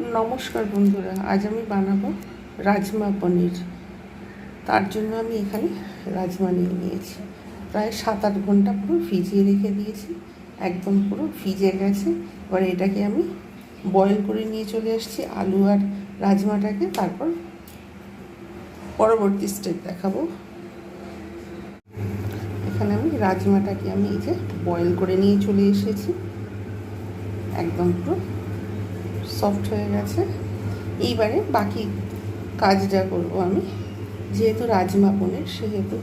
নমস্কার বন্ধুরা, আজ আমি বানাবো রাজমা পনির। তার জন্য আমি এখানে রাজমা নিয়ে নিয়েছি। প্রায় সাত আট ঘণ্টা পুরো ভিজিয়ে রেখে দিয়েছি। একদম পুরো ভিজে গেছে। এবার এটাকে আমি বয়েল করে নিয়ে চলে এসেছি আলু আর রাজমাটাকে। তারপর পরবর্তী স্টেপ দেখাবো। এখানে আমি রাজমাটাকে আমি এই যে বয়েল করে নিয়ে চলে এসেছি। একদম পুরো সফট হয়ে গেছে। এইবারে বাকি কাজটা করব আমি। যেহেতু রাজমা পনির সেহেতু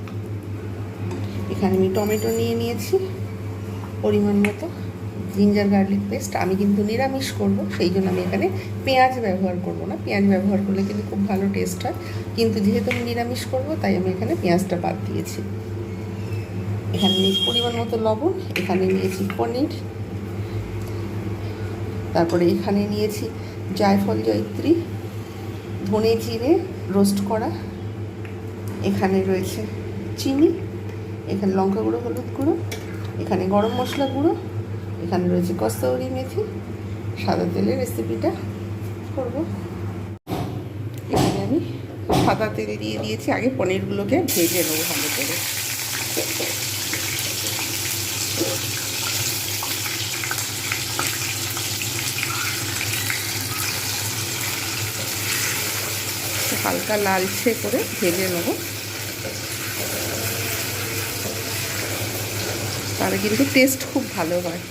এখানে আমি টমেটো নিয়ে নিয়েছি। পরিমাণ মতো জিঞ্জার গার্লিক পেস্ট আমি কিন্তু নিরামিষ করব, সেই জন্য আমি এখানে পেঁয়াজ ব্যবহার করব না। পেঁয়াজ ব্যবহার করলে কিন্তু খুব ভালো টেস্ট হয়। কিন্তু যেহেতু আমি নিরামিষ করব, তাই আমি এখানে পেঁয়াজটা বাদ দিয়েছি। এখানে নিয়েছি পরিমাণ মতো লবণ। এখানে নিয়েছি পনির। তারপরে এখানে নিয়েছি জায়ফল জয়িত্রী, ধনে জিরে, রোস্ট করা। এখানে রয়েছে চিনি, এখানে লঙ্কা গুঁড়ো, হলুদ গুঁড়ো, এখানে গরম মশলা গুঁড়ো, এখানে রয়েছে কস্তুরি মেথি। সাদা তেলের রেসিপিটা করব। এখানে আমি সাদা তেল দিয়ে দিয়েছি। আগে পনিরগুলোকে ভেজে নেব ভালো করে। হালকা লালচে করে ভেজে নেব। তাহলে কিন্তু টেস্ট খুব ভালো হয়।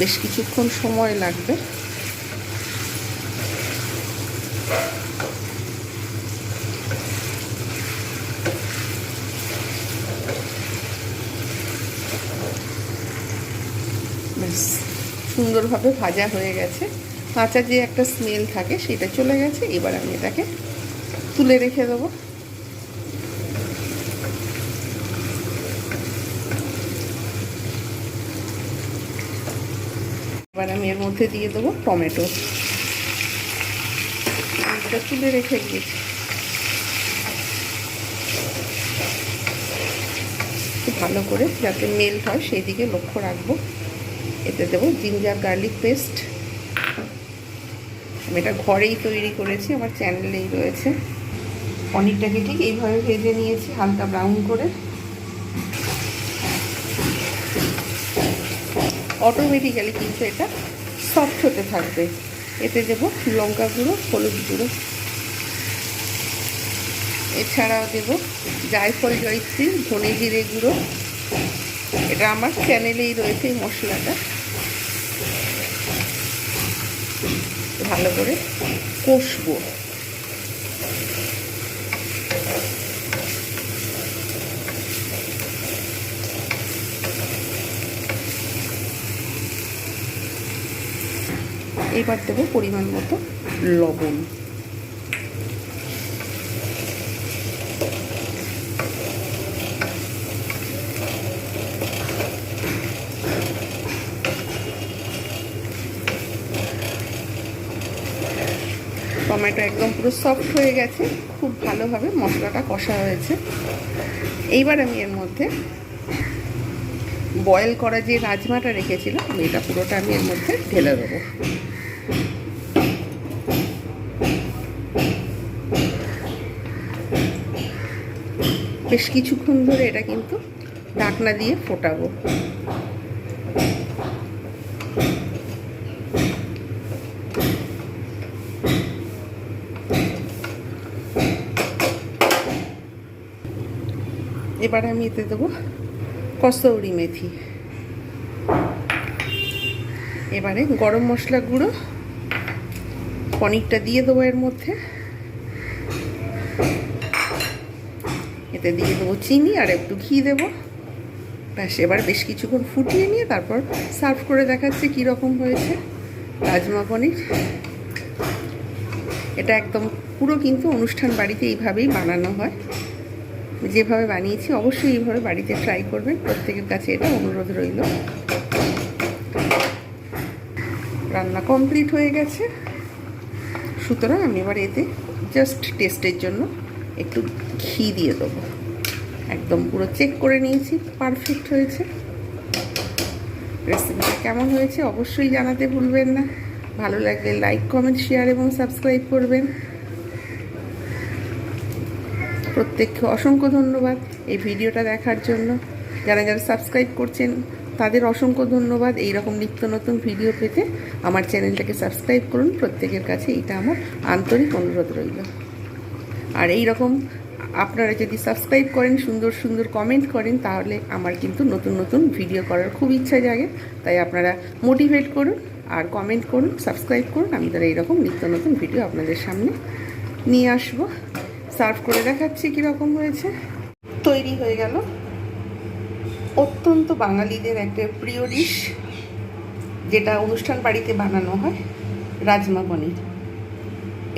বেশ কিছুক্ষণ সময় লাগবে। ব্যাস সুন্দরভাবে ভাজা হয়ে গেছে। কাঁচা যে একটা স্মেল থাকে সেটা চলে গেছে। এবার আমি এটাকে তুলে রেখে দেবো। এবার আমি এর মধ্যে দিয়ে দেবো টমেটো। এটা তুলে রেখে দিয়েছি। ভালো করে যাতে মেল্ট হয় সেই দিকে লক্ষ্য রাখব। এতে দেবো জিঞ্জার গার্লিক পেস্ট আমি এটা ঘরেই তৈরি করেছি, আমার চ্যানেলেই রয়েছে। পনিরটাকে ঠিক এইভাবে ভেজে নিয়েছি, হালকা ব্রাউন করে। অটোমেটিক্যালি কিন্তু এটা সফট হতে থাকবে। এতে দেব লঙ্কা গুঁড়ো, হলুদ গুঁড়ো। এছাড়াও দেব জায়ফল জয়ত্রী, ধনে জিরে গুঁড়ো। এটা আমার চ্যানেলেই রয়েছে এই মশলাটা। ভালো করে কষবো। এবার দেবো পরিমাণ মতো লবণ। টমেটো একদম পুরো সফট হয়ে গেছে। খুব ভালোভাবে মশলাটা কষা হয়েছে। এইবার আমি এর মধ্যে বয়েল করা যে রাজমাটা রেখেছিলাম এটা পুরোটা আমি এর মধ্যে ঢেলে দেবো। বেশ কিছুক্ষণ ধরে এটা কিন্তু ঢাকনা দিয়ে ফোটাবো। এবারে আমি এতে দেবো কস্তৌরি মেথি। এবারে গরম মশলা গুঁড়ো, পনিরটা দিয়ে দেবো এর মধ্যে। এতে দিয়ে দেবো চিনি আর একটু ঘি দেবো। ব্যাস, এবার বেশ কিছুক্ষণ ফুটিয়ে নিয়ে তারপর সার্ভ করে দেখাচ্ছে কীরকম হয়েছে রাজমা পনির। এটা একদম পুরো কিন্তু অনুষ্ঠান বাড়িতে এইভাবেই বানানো হয়। যেভাবে বানিয়েছি, অবশ্যই এইভাবে বাড়িতে ট্রাই করবেন। প্রত্যেকের কাছে এটা অনুরোধ রইল। রান্না কমপ্লিট হয়ে গেছে। সুতরাং আমি এবার এতে জাস্ট টেস্টের জন্য একটু ঘি দিয়ে দেবো। একদম পুরো চেক করে নিয়েছি পারফেক্ট হয়েছে। রেসিপিটা কেমন হয়েছে অবশ্যই জানাতে ভুলবেন না। ভালো লাগলে লাইক কমেন্ট শেয়ার এবং সাবস্ক্রাইব করবেন। প্রত্যেককে অসংখ্য ধন্যবাদ এই ভিডিওটা দেখার জন্য। যারা যারা সাবস্ক্রাইব করছেন, তাদের অসংখ্য ধন্যবাদ। এই রকম নিত্য নতুন ভিডিও পেতে আমার চ্যানেলটাকে সাবস্ক্রাইব করুন। প্রত্যেকের কাছে এটা আমার আন্তরিক অনুরোধ রইল। আর এই রকম আপনারা যদি সাবস্ক্রাইব করেন, সুন্দর সুন্দর কমেন্ট করেন, তাহলে আমার কিন্তু নতুন নতুন ভিডিও করার খুব ইচ্ছা জাগে। তাই আপনারা মোটিভেট করুন আর কমেন্ট করুন সাবস্ক্রাইব করুন। আমি তারা এইরকম নিত্য নতুন ভিডিও আপনাদের সামনে নিয়ে আসব। সার্ভ করে দেখাচ্ছি কীরকম হয়েছে। তৈরি হয়ে গেল। অত্যন্ত বাঙালিদের একটা প্রিয় ডিশ যেটা অনুষ্ঠান বাড়িতে বানানো হয়, রাজমা পনির।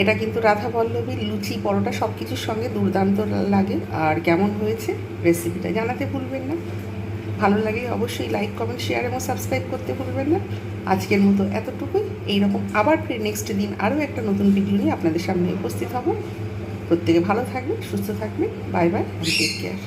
এটা কিন্তু রাধা পল্লবীর লুচি, পরোটা সব কিছুর সঙ্গে দুর্দান্ত লাগে। আর কেমন হয়েছে রেসিপিটা জানাতে ভুলবেন না। ভালো লাগে অবশ্যই লাইক কমেন্ট শেয়ার এবং সাবস্ক্রাইব করতে ভুলবেন না। আজকের মতো এতটুকুই। এইরকম আবার ফিরে নেক্সট দিন আরও একটা নতুন ভিডিও নিয়ে আপনাদের সামনে উপস্থিত হব। প্রত্যেকে ভালো থাকবেন সুস্থ থাকবেন। Bye bye take care